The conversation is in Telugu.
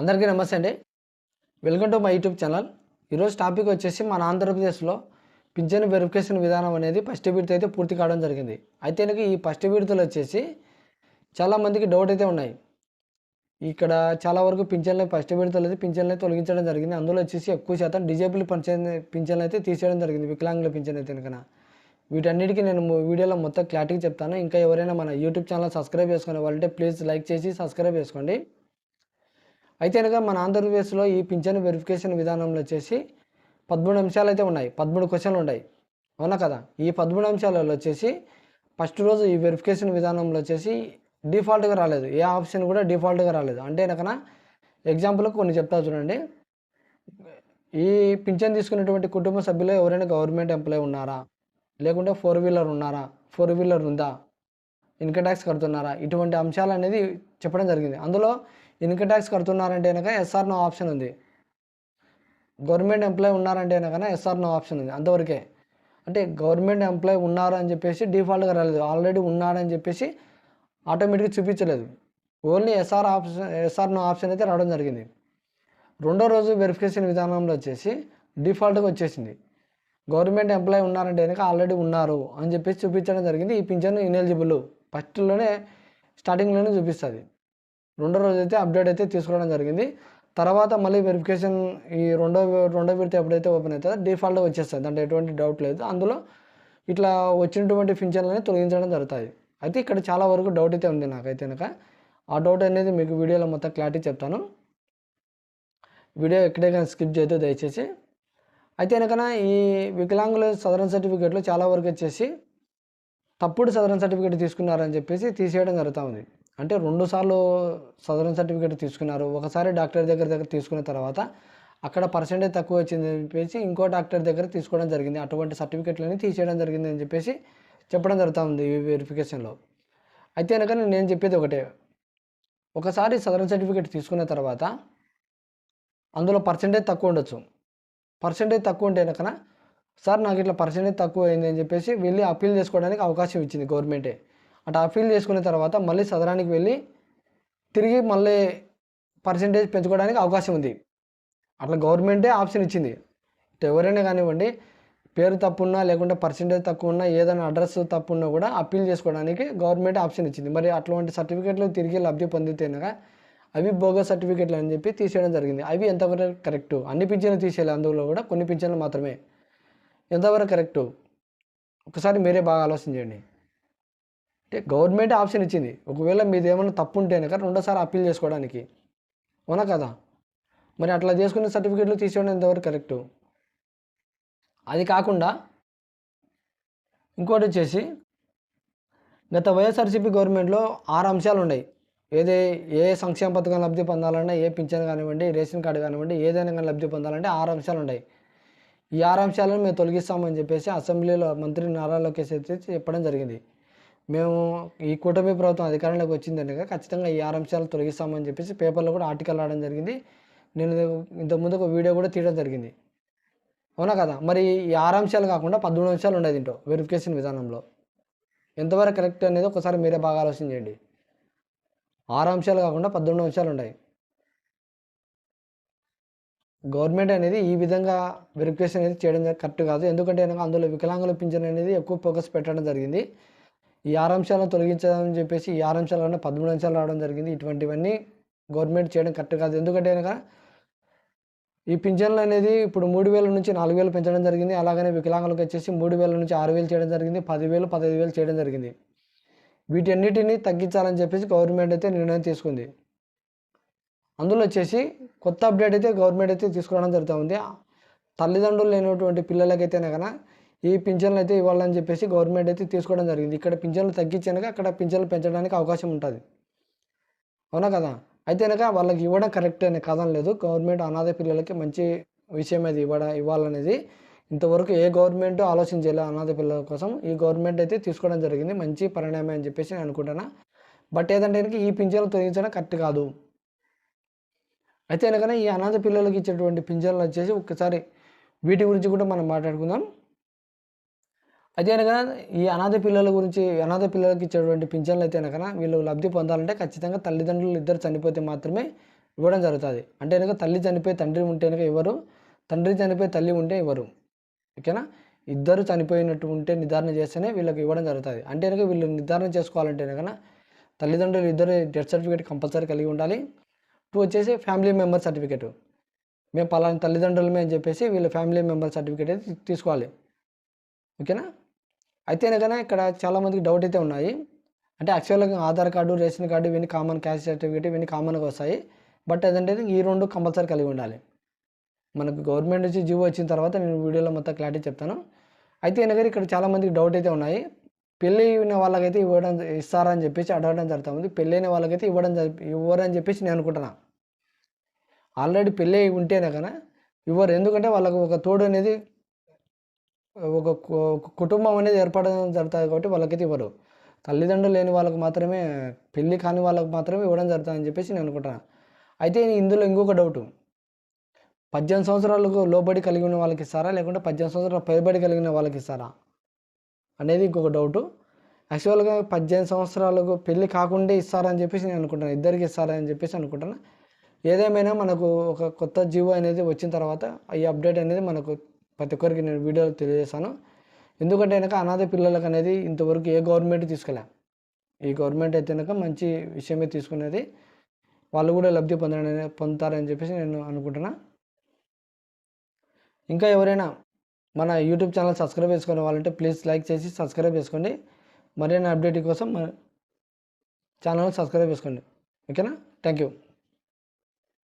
అందరికీ నమస్తే అండి. Welcome to my YouTube channel. ఈరోజు టాపిక్ వచ్చేసి మన ఆంధ్రప్రదేశ్లో పింఛన్ వెరిఫికేషన్ విధానం అనేది ఫస్ట్ విడత అయితే పూర్తి కావడం జరిగింది. అయితే కనుక ఈ ఫస్ట్ విడతలు వచ్చేసి చాలామందికి డౌట్ అయితే ఉన్నాయి. ఇక్కడ చాలా వరకు పింఛన్లు ఫస్ట్ విడతలు అయితే పింఛన్లు అయితే తొలగించడం జరిగింది. అందులో వచ్చేసి ఎక్కువ శాతం డిజేబుల్ పింఛన్ పింఛన్లు అయితే తీసేయడం జరిగింది. వికలాంగుల పింఛన్ అయితే కనుక. వీటన్నిటికీ నేను వీడియోలో మొత్తం క్లారిటీగా చెప్తాను. ఇంకా ఎవరైనా మన యూట్యూబ్ ఛానల్ సబ్స్క్రైబ్ చేసుకునే వాళ్ళంటే ప్లీజ్ లైక్ చేసి సబ్స్క్రైబ్ చేసుకోండి. అయితే కనుక మన ఆంధ్రప్రదేశ్లో ఈ పింఛను వెరిఫికేషన్ విధానంలో వచ్చేసి పదమూడు అంశాలు అయితే ఉన్నాయి. పదమూడు క్వశ్చన్లు ఉన్నాయి. అవునా కదా? ఈ పదమూడు అంశాలలో వచ్చేసి ఫస్ట్ రోజు ఈ వెరిఫికేషన్ విధానంలో వచ్చేసి డిఫాల్ట్గా రాలేదు. ఏ ఆప్షన్ కూడా డిఫాల్ట్గా రాలేదు. అంటే కనుక ఎగ్జాంపుల్ కొన్ని చెప్తా చూడండి. ఈ పింఛన్ తీసుకున్నటువంటి కుటుంబ సభ్యులు ఎవరైనా గవర్నమెంట్ ఎంప్లాయ్ ఉన్నారా? లేకుంటే ఫోర్ వీలర్ ఉన్నారా? ఫోర్ వీలర్ ఉందా? ఇన్కమ్ ట్యాక్స్ కడుతున్నారా? ఇటువంటి అంశాలు అనేది చెప్పడం జరిగింది. అందులో ఇన్కమ్ ట్యాక్స్ కడుతున్నారంటే కనుక ఎస్ఆర్ నో ఆప్షన్ ఉంది. గవర్నమెంట్ ఎంప్లాయీ ఉన్నారంటే కనుక ఎస్ఆర్ నో ఆప్షన్ ఉంది. అంతవరకే. అంటే గవర్నమెంట్ ఎంప్లాయీ ఉన్నారు అని చెప్పేసి డిఫాల్ట్గా రాలేదు. ఆల్రెడీ ఉన్నాడని చెప్పేసి ఆటోమేటిక్గా చూపించలేదు. Only SR option SR no option అయితే రావడం జరిగింది. రెండో రోజు వెరిఫికేషన్ విధానంలో వచ్చేసి డిఫాల్ట్గా వచ్చేసింది. గవర్నమెంట్ ఎంప్లాయీ ఉన్నారంటే కనుక ఆల్రెడీ ఉన్నారు అని చెప్పేసి చూపించడం జరిగింది. ఈ పింఛన్ ఇనెలిజిబుల్ ఫస్ట్లోనే స్టార్టింగ్లోనే చూపిస్తుంది. రెండో రోజు అయితే అప్డేట్ అయితే తీసుకోవడం జరిగింది. తర్వాత మళ్ళీ వెరిఫికేషన్ ఈ రెండో రెండో విడత ఎప్పుడైతే ఓపెన్ అవుతుందో డిఫాల్ట్గా వచ్చేస్తుంది. అంటే ఎటువంటి డౌట్ లేదు. అందులో ఇట్లా వచ్చినటువంటి పింఛన్లని తొలగించడం జరుగుతుంది అయితే ఇక్కడ చాలా వరకు డౌట్ అయితే ఉంది నాకైతే కనుక. ఆ డౌట్ అనేది మీకు వీడియోలో మొత్తం క్లారిటీ చెప్తాను. వీడియో ఎక్కడే కానీ స్కిప్ చేయొద్దు దయచేసి. అయితే కనుక ఈ వికలాంగుల సదరన్ సర్టిఫికేట్లో చాలా వరకు వచ్చేసి తప్పుడు సదరన్ సర్టిఫికేట్ తీసుకున్నారని చెప్పేసి తీసేయడం జరుగుతూ ఉంది. అంటే రెండు సార్లు సదరన్ సర్టిఫికేట్ తీసుకున్నారు. ఒకసారి డాక్టర్ దగ్గర దగ్గర తీసుకున్న తర్వాత అక్కడ పర్సెంటేజ్ తక్కువ వచ్చింది అని చెప్పేసి ఇంకో డాక్టర్ దగ్గర తీసుకోవడం జరిగింది. అటువంటి సర్టిఫికేట్లని తీసేయడం జరిగింది అని చెప్పేసి చెప్పడం జరుగుతూ ఉంది ఈ వెరిఫికేషన్లో అయితే కనుక నేను చెప్పేది ఒకటే. ఒకసారి సదరన్ సర్టిఫికేట్ తీసుకున్న తర్వాత అందులో పర్సెంటేజ్ తక్కువ ఉండొచ్చు. పర్సెంటేజ్ తక్కువ ఉంటే కనుక సార్ నాకు ఇట్లా పర్సెంటేజ్ తక్కువ అయింది అని చెప్పేసి వెళ్ళి అప్పీల్ చేసుకోవడానికి అవకాశం ఇచ్చింది గవర్నమెంటే అటు అఫీల్ చేసుకున్న తర్వాత మళ్ళీ సదరానికి వెళ్ళి తిరిగి మళ్ళీ పర్సెంటేజ్ పెంచుకోవడానికి అవకాశం ఉంది. అట్లా గవర్నమెంటే ఆప్షన్ ఇచ్చింది. ఇటు ఎవరైనా కానివ్వండి పేరు తప్పున్నా లేకుంటే పర్సెంటేజ్ తక్కువ ఉన్నా ఏదైనా అడ్రస్ తప్పు ఉన్నా కూడా అప్పీల్ చేసుకోవడానికి గవర్నమెంట్ ఆప్షన్ ఇచ్చింది. మరి అటువంటి సర్టిఫికేట్లు తిరిగి లబ్ధి పొందితేనగా అవి బోగస్ సర్టిఫికేట్లు అని చెప్పి తీసేయడం జరిగింది. అవి ఎంతవరకు కరెక్టు? అన్ని పింఛన్లు తీసేయాలి. అందులో కూడా కొన్ని పింఛన్లు మాత్రమే. ఎంతవరకు కరెక్టు? ఒకసారి మీరే బాగా ఆలోచన చేయండి. అంటే గవర్నమెంట్ ఆప్షన్ ఇచ్చింది. ఒకవేళ మీది ఏమైనా తప్పు ఉంటేనే కనుక రెండోసారి అప్పీల్ చేసుకోవడానికి. అవునా కదా? మరి అట్లా చేసుకునే సర్టిఫికేట్లు తీసేయడం ఎంతవరకు కరెక్టు? అది కాకుండా ఇంకోటి వచ్చేసి గత వైఎస్ఆర్సీపీ గవర్నమెంట్లో ఆరు అంశాలు ఉన్నాయి. ఏదే ఏ సంక్షేమ పథకం లబ్ధి పొందాలన్నా ఏ పింఛన్ కానివ్వండి రేషన్ కార్డు కానివ్వండి ఏదైనా కానీ లబ్ధి పొందాలంటే ఆరు అంశాలు ఉన్నాయి. ఈ ఆరు అంశాలను మేము తొలగిస్తామని చెప్పేసి అసెంబ్లీలో మంత్రి నారా లోకేష్ చెప్పడం జరిగింది. మేము ఈ కూటమి ప్రభుత్వం అధికారంలోకి వచ్చిందనగా ఖచ్చితంగా ఈ ఆరు అంశాలు తొలగిస్తామని చెప్పేసి పేపర్లో కూడా ఆర్టికల్ రావడం జరిగింది. నేను ఇంతకుముందు ఒక వీడియో కూడా తీయడం జరిగింది. అవునా కదా? మరి ఈ ఆరు అంశాలు కాకుండా పదమూడు అంశాలు ఉన్నాయి దీంట్లో వెరిఫికేషన్ విధానంలో. ఎంతవరకు కరెక్ట్ అనేది ఒకసారి మీరే బాగా ఆలోచించండి ఆరు అంశాలు కాకుండా పద్దెనిమిది అంశాలు ఉన్నాయి. గవర్నమెంట్ అనేది ఈ విధంగా వెరిఫికేషన్ అనేది చేయడం కరెక్ట్ కాదు. ఎందుకంటే అందులో వికలాంగుల పింఛన్ అనేది ఎక్కువ ఫోకస్ పెట్టడం జరిగింది. ఈ ఆరు అంశాలను తొలగించాలని చెప్పేసి ఈ ఆరు పదమూడు అంశాలు రావడం జరిగింది. ఇటువంటివన్నీ గవర్నమెంట్ చేయడం కరెక్ట్ కాదు. ఎందుకంటే కనుక ఈ పింఛన్లు అనేది ఇప్పుడు మూడు వేల నుంచి నాలుగు వేలు పెంచడం జరిగింది. అలాగనే వికలాంగులకు వచ్చేసి మూడు వేల నుంచి ఆరు వేలు చేయడం జరిగింది. పదివేలు పదహైదు వేలు చేయడం జరిగింది. వీటన్నిటిని తగ్గించాలని చెప్పేసి గవర్నమెంట్ అయితే నిర్ణయం తీసుకుంది. అందులో వచ్చేసి కొత్త అప్డేట్ అయితే గవర్నమెంట్ అయితే తీసుకురావడం జరుగుతూ ఉంది. తల్లిదండ్రులు లేనటువంటి పిల్లలకైతేనే కన్నా ఈ పింఛన్లు అయితే ఇవ్వాలని చెప్పేసి గవర్నమెంట్ అయితే తీసుకోవడం జరిగింది. ఇక్కడ పింఛన్లు తగ్గించాక అక్కడ పింఛన్లు పెంచడానికి అవకాశం ఉంటుంది. అవునా కదా? అయితే కనుక వాళ్ళకి ఇవ్వడం కరెక్ట్ అనే కాదని లేదు. గవర్నమెంట్ అనాథ పిల్లలకి మంచి విషయం అది ఇవ్వడం ఇవ్వాలనేది ఇంతవరకు ఏ గవర్నమెంట్ ఆలోచించలే అనాథ పిల్లల కోసం. ఈ గవర్నమెంట్ అయితే తీసుకోవడం జరిగింది. మంచి పరిణామం అని చెప్పేసి నేను అనుకుంటున్నా. బట్ ఏదంటే కనుక ఈ పింఛన్లు తొలగించడం కరెక్ట్ కాదు. అయితే కనుక ఈ అనాథ పిల్లలకి ఇచ్చేటువంటి పింఛన్లు వచ్చేసి ఒక్కసారి వీటి గురించి కూడా మనం మాట్లాడుకుందాం. అయితే కనుక ఈ అనాథ పిల్లల గురించి అనాథ పిల్లలకి ఇచ్చేటువంటి పింఛన్లు అయితే కనుక వీళ్ళు లబ్ధి పొందాలంటే ఖచ్చితంగా తల్లిదండ్రులు ఇద్దరు చనిపోతే మాత్రమే ఇవ్వడం జరుగుతుంది. అంటే కనుక తల్లి చనిపోయి తండ్రి ఉంటే కనుక ఇవ్వరు తండ్రి చనిపోయి తల్లి ఉంటే ఇవ్వరు ఓకేనా? ఇద్దరు చనిపోయినట్టు ఉంటే నిర్ధారణ చేస్తేనే వీళ్ళకి ఇవ్వడం జరుగుతుంది. అంటే కనుక వీళ్ళు నిర్ధారణ చేసుకోవాలంటే కనుక తల్లిదండ్రులు ఇద్దరు డెత్ సర్టిఫికేట్ కంపల్సరీ కలిగి ఉండాలి. టూ వచ్చేసి ఫ్యామిలీ మెంబర్ సర్టిఫికేట్. మేము పలానా తల్లిదండ్రులమే అని చెప్పేసి వీళ్ళ ఫ్యామిలీ మెంబర్ సర్టిఫికేట్ అయితే తీసుకోవాలి. ఓకేనా? అయితే అనగానే ఇక్కడ చాలామందికి డౌట్ అయితే ఉన్నాయి. అంటే యాక్చువల్గా ఆధార్ కార్డు రేషన్ కార్డు ఇవన్నీ కామన్ క్యాస్ట్ సర్టిఫికేట్ ఇవన్నీ కామన్గా వస్తాయి. బట్ అదంటే ఈ రెండు కంపల్సరీ కలిగి ఉండాలి. మనకు గవర్నమెంట్ నుంచి జీవో వచ్చిన తర్వాత నేను వీడియోలో మొత్తం క్లారిటీ చెప్తాను. అయితే దగ్గర ఇక్కడ చాలామందికి డౌట్ అయితే ఉన్నాయి. పెళ్ళి అయిన వాళ్ళకైతే ఇవ్వడం ఇస్తారని చెప్పేసి అడగడం జరుగుతుంది పెళ్ళి అయిన వాళ్ళకైతే ఇవ్వడం ఇవ్వరని చెప్పేసి నేను అనుకుంటున్నా. ఆల్రెడీ పెళ్ళి ఉంటేనే కదా ఇవ్వరు. ఎందుకంటే వాళ్ళకు ఒక తోడు అనేది ఒక కు- కుటుంబం అనేది ఏర్పడడం జరుగుతుంది కాబట్టి వాళ్ళకైతే ఇవ్వరు. తల్లిదండ్రులు లేని వాళ్ళకి మాత్రమే పెళ్ళి కాని వాళ్ళకు మాత్రమే ఇవ్వడం జరుగుతుందని చెప్పేసి నేను అనుకుంటున్నాను అయితే ఇందులో ఇంకొక డౌట్. పద్దెనిమిది సంవత్సరాలకు లోబడి కలిగి ఉన్న వాళ్ళకి ఇస్తారా? లేకుంటే పద్దెనిమిది సంవత్సరాలు పైబడి కలిగిన వాళ్ళకి ఇస్తారా? అనేది ఇంకొక డౌట్. యాక్చువల్గా పద్దెనిమిది సంవత్సరాలకు పెళ్ళి కాకుండా ఇస్తారని చెప్పేసి నేను అనుకుంటున్నాను ఇద్దరికి ఇస్తారని చెప్పేసి అనుకుంటున్నాను ఏదేమైనా మనకు ఒక కొత్త జీవో అనేది వచ్చిన తర్వాత ఈ అప్డేట్ అనేది మనకు ప్రతి ఒక్కరికి నేను వీడియోలో తెలియజేస్తాను. ఎందుకంటే కనుక అనాథ పిల్లలకు అనేది ఇంతవరకు ఏ గవర్నమెంట్ తీసుకెళ్ళా. ఈ గవర్నమెంట్ అయితే కనుక మంచి విషయమే తీసుకునేది. వాళ్ళు కూడా లబ్ధి పొందడని పొందుతారని చెప్పేసి నేను అనుకుంటున్నా. ఇంకా ఎవరైనా మన యూట్యూబ్ ఛానల్ సబ్స్క్రైబ్ చేసుకునే వాళ్ళంటే ప్లీజ్ లైక్ చేసి సబ్స్క్రైబ్ చేసుకోండి. మరైనా అప్డేట్ కోసం మన ఛానల్ సబ్స్క్రైబ్ చేసుకోండి. ఓకేనా? Thank you.